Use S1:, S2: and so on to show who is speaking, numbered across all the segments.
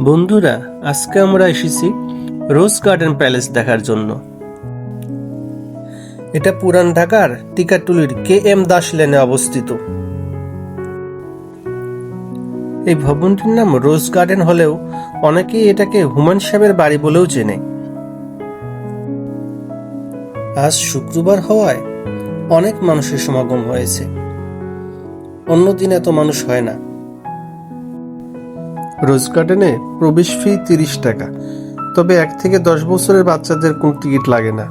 S1: বন্ধুরা, আজকে আমরা এসেছি রোজ গার্ডেন প্যালেস দেখার জন্য। এটা পুরান ঢাকার টিকাটুলির কে এম দাস লেনে অবস্থিত। এই ভবনটির নাম রোজ গার্ডেন হলেও অনেকেই এটাকে হুমান সাহেবের বাড়ি বলেও চেনে। আজ শুক্রবার হওয়ায় অনেক মানুষের সমাগম হয়েছে। অন্যদিন এত মানুষ হয় না। রোজ গার্ডেনে প্রবেশ ফি তিরিশ টাকা। তবে এক থেকে দশ বছরের বাচ্চাদের কোনো টিকিট লাগে না।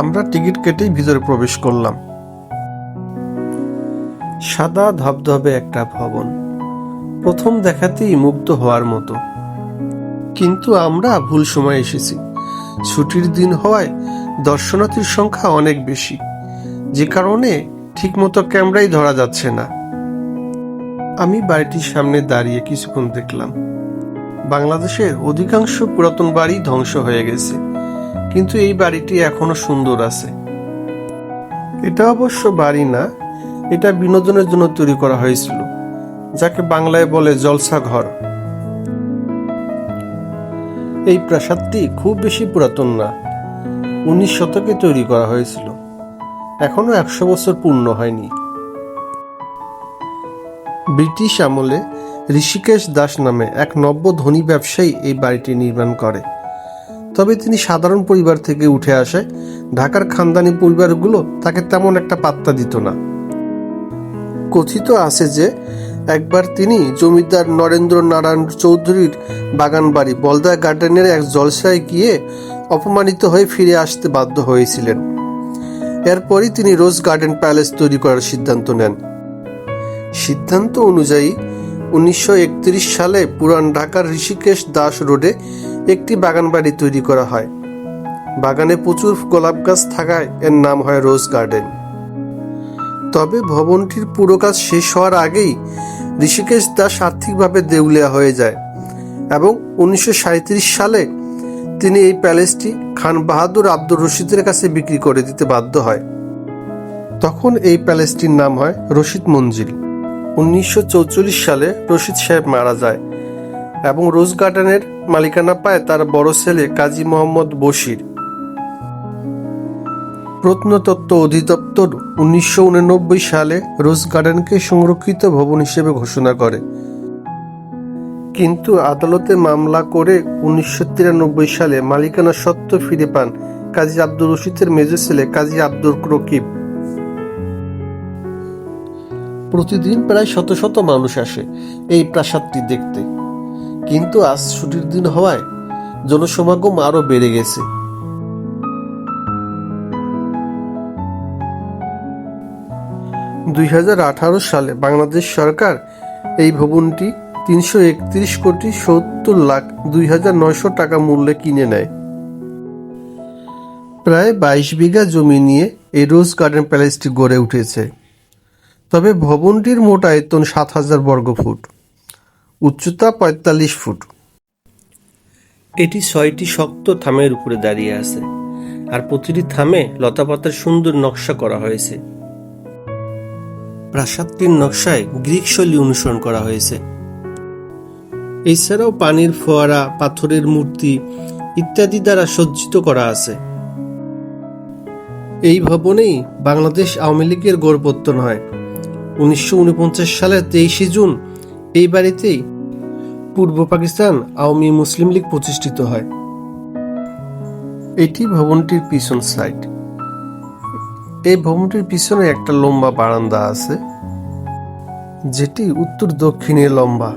S1: আমরা টিকিট কেটেই ভিতরে প্রবেশ করলাম। সাদা ধবধবে একটা ভবন। প্রথম দেখাতেই মুগ্ধ হওয়ার মতো। কিন্তু আমরা ভুল সময় এসেছি। ছুটির দিন হওয়ায় দর্শনার্থীর সংখ্যা অনেক বেশি। যে কারণে ঠিকমতো ক্যামেরাই ধরা যাচ্ছে না। আমি বাড়িটির সামনে দাঁড়িয়ে কিছুক্ষণ দেখলাম। বাংলাদেশের অধিকাংশ পুরাতন বাড়ি ধ্বংস হয়ে গেছে, কিন্তু এই বাড়িটি এখনও সুন্দর আছে। এটা অবশ্য বাড়ি না, এটা বিনোদনের জন্য তৈরি করা হয়েছিল, যাকে বাংলায় বলে জলসা ঘর এই প্রাসাদটি খুব বেশি পুরাতন না, উনিশ শতকে তৈরি করা হয়েছিল, এখনও একশো বছর পূর্ণ হয়নি। ব্রিটিশ আমলে ঋষিকেশ দাস নামে এক নব্য ধনী ব্যবসায়ী এই বাড়িটি নির্মাণ করে। তবে তিনি সাধারণ পরিবার থেকে উঠে আসে। ঢাকার খানদানি পরিবারগুলো তাকে তেমন একটা পাত্তা দিত না। কথিত আছে যে, একবার তিনি জমিদার নরেন্দ্র নারায়ণ চৌধুরীর বাগান বাড়ি বলদা গার্ডেনের এক জলসায় গিয়ে অপমানিত হয়ে ফিরে আসতে বাধ্য হয়েছিলেন। এরপরই তিনি রোজ গার্ডেন প্যালেস তৈরি করার সিদ্ধান্ত নেন। সিদ্ধান্ত অনুযায়ী উনিশশো একত্রিশ সালে পুরান ঢাকার ঋষিকেশ দাস রোডে একটি বাগান বাড়ি তৈরি করা হয়। বাগানে প্রচুর গোলাপ গাছ থাকায় এর নাম হয় রোজ গার্ডেন। তবে ভবনটির পুরো কাজ শেষ হওয়ার আগেই ঋষিকেশ দাস আর্থিকভাবে দেউলিয়া হয়ে যায় এবং উনিশশো সাঁইত্রিশ সালে তিনি এই প্যালেসটি খান বাহাদুর আব্দুর রশিদের কাছে বিক্রি করে দিতে বাধ্য হয়। তখন এই প্যালেসটির নাম হয় রশিদ মঞ্জিল। উনিশশো সালে রশিদ সাহেব মারা যায় এবং রোজ গার্ডেনের মালিকানা পায় তার বড় ছেলে কাজী মোহাম্মদ বশির। প্রত্নতত্ত্ব অধিদপ্তর উনিশশো সালে রোজ গার্ডেনকে সংরক্ষিত ভবন হিসেবে ঘোষণা করে। কিন্তু আদালতে মামলা করে উনিশশো তিরানব্বই সালে মালিকানা সত্ত্ব ফিরে পান কাজী আব্দুর রশিদের মেজ ছেলে কাজী আব্দুর রকিব। প্রতিদিন প্রায় শত শত মানুষ আসে এই প্রাসাদটি দেখতে। কিন্তু আজ ছুটির দিন হওয়ায় জনসমাগম আরও বেড়ে গেছে। দুই হাজার আঠারো সালে বাংলাদেশ সরকার এই ভবনটি তিনশো একত্রিশ কোটি সত্তর লাখ দুই হাজার নয়শো টাকা মূল্যে কিনে নেয়। প্রায় বাইশ বিঘা জমি নিয়ে এই রোজ গার্ডেন প্যালেসটি গড়ে উঠেছে। তবে ভবনটির মোট আয়তন সাত হাজার বর্গফুট উচ্চতা পঁয়তাল্লিশ ফুট। এটি ছয়টি শক্ত থামের উপরে দাঁড়িয়ে আছে, আর প্রতিটি থামে লতাপাতার সুন্দর নকশা করা হয়েছে। প্রাসাদটির নকশায় গ্রিক শৈলী অনুসরণ করা হয়েছে। এছাড়াও পানির ফোয়ারা, পাথরের মূর্তি ইত্যাদি দ্বারা সজ্জিত করা আছে। এই ভবনেই বাংলাদেশ আওয়ামী লীগের গড়পত্তন হয়। উনিশশো সালের তেইশে জুন এই বাড়িতেই পূর্ব পাকিস্তান আওয়ামী মুসলিম লীগ প্রতিষ্ঠিত হয়। এটি ভবনটির পিছন সাইড এই ভবনটির পিছনে একটা লম্বা বারান্দা আছে, যেটি উত্তর দক্ষিণে লম্বা।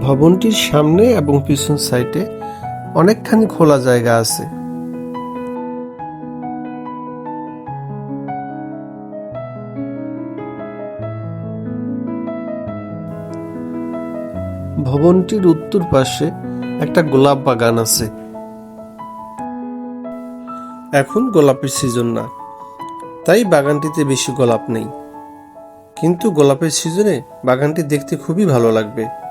S1: ভবনটির সামনে এবং পিছন সাইডে অনেকখানি খোলা জায়গা আছে। ভবনটির উত্তর পাশে একটা গোলাপ বাগান আছে। এখন গোলাপের সিজন না, তাই বাগানটিতে বেশি গোলাপ নেই। কিন্তু গোলাপের সিজনে বাগানটি দেখতে খুবই ভালো লাগবে।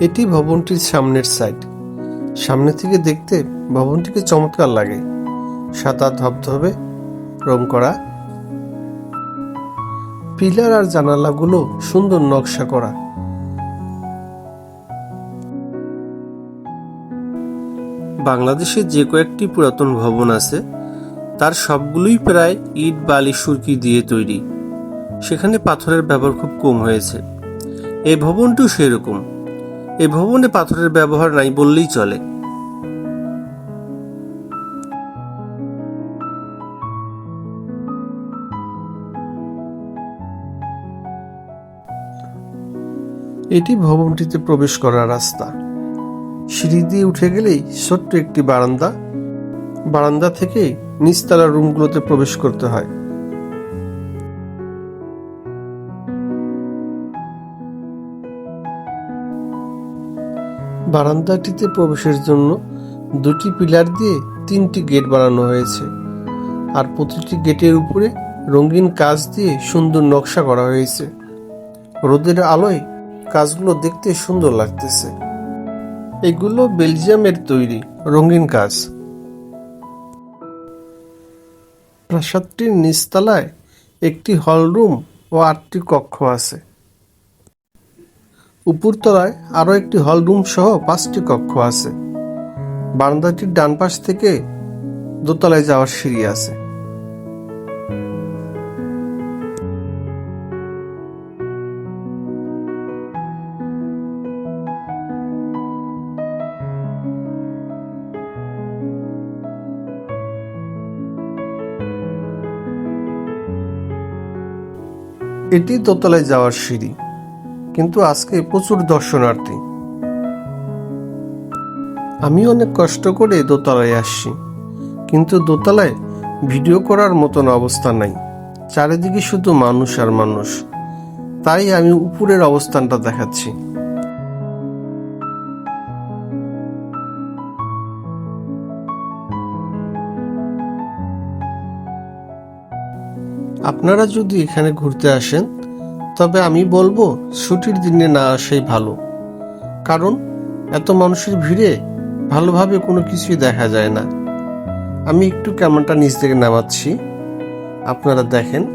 S1: এটি ভবনটির সামনের সাইড সামনে থেকে দেখতে ভবনটিকে চমৎকার লাগে। সাদা ধবধবে রং করা। পিলার আর জানালাগুলো সুন্দর নকশা করা। বাংলাদেশে যে কয়েকটি পুরাতন ভবন আছে, তার সবগুলোই প্রায় ইট, বালি, সুরকি দিয়ে তৈরি। সেখানে পাথরের ব্যবহার খুব কম হয়েছে। এই ভবনটিও সেরকম। এই ভবনে পাথরের ব্যবহার নাই বললেই চলে। এটি ভবনটিতে প্রবেশ করার রাস্তা। সিঁড়ি দিয়ে উঠে গেলেই ছোট্ট একটি বারান্দা। বারান্দা থেকে নিচতলার রুমগুলোতে প্রবেশ করতে হয়। বারান্দাটিতে প্রবেশের জন্য দুটি পিলার দিয়ে তিনটি গেট বানানো হয়েছে আর প্রতিটি গেটের উপরে রঙিন কাজ দিয়ে সুন্দর নকশা করা হয়েছে। রোদের আলোয় কাজগুলো দেখতে সুন্দর লাগতেছে। এগুলো বেলজিয়ামের তৈরি রঙিন কাজ প্রাসাদটির নিচতলায় একটি হলরুম ও আটটি কক্ষ আছে। উপরতলায় আরও একটি হলরুম সহ পাঁচটি কক্ষ আছে। বারান্দাটির ডান পাশ থেকে দোতলায় যাওয়ার সিঁড়ি আছে। এটি দোতলায় যাওয়ার সিঁড়ি। কিন্তু আজকে প্রচুর দর্শনার্থী। আমি অনেক কষ্ট করে দোতলায় আসছি, কিন্তু দোতলায় ভিডিও করার মতন অবস্থা নাই। চারিদিকে শুধু মানুষ আর মানুষ। তাই আমি উপরের অবস্থানটা দেখাচ্ছি। আপনারা যদি এখানে ঘুরতে আসেন তবে আমি বলব, ছুটির দিনে না আসাই ভালো। কারণ, এত মানুষের ভিড়ে ভালোভাবে কোনো কিছুই দেখা যায় না। আমি একটু কেমনটা নিচ থেকে নামাচ্ছি। আপনারা দেখেন,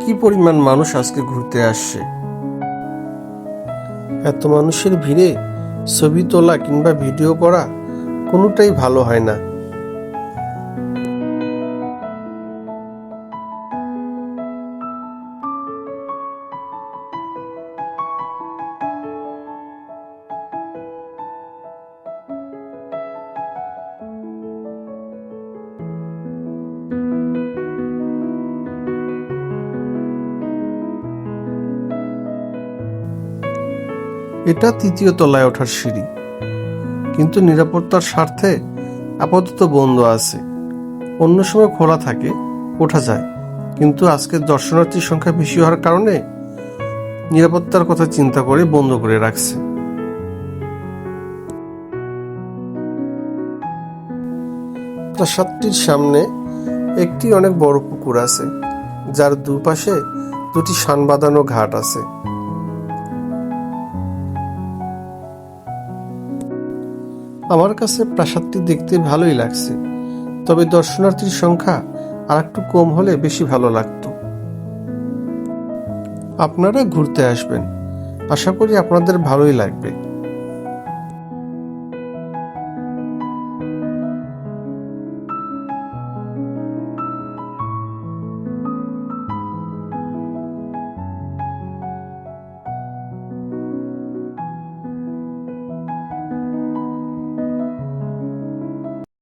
S1: কি পরিমাণ মানুষ আজকে ঘুরতে আসছে। এত মানুষের ভিড়ে ছবি তোলা কিংবা ভিডিও করা কোনোটাই ভালো হয় না। এটা তৃতীয় তলায় ওঠার সিঁড়ি। কিন্তু নিরাপত্তার স্বার্থে আপাতত বন্ধ আছে। অন্য সময় খোলা থাকে, ওঠা যায়। কিন্তু আজকে দর্শনার্থীর সংখ্যা বেশি হওয়ার কারণে নিরাপত্তার কথা চিন্তা করে বন্ধ করে রাখছে। প্রাসাদটির সামনে একটি অনেক বড় পুকুর আছে, যার দুপাশে দুটি সান বাঁধানো ঘাট আছে। আমার কাছে প্রাসাদটি দেখতে ভালোই লাগছে, তবে দর্শনার্থীর সংখ্যা আর একটু কম হলে বেশি ভালো লাগত। আপনারা ঘুরতে আসবেন। আশা করি আপনাদের ভালোই লাগবে।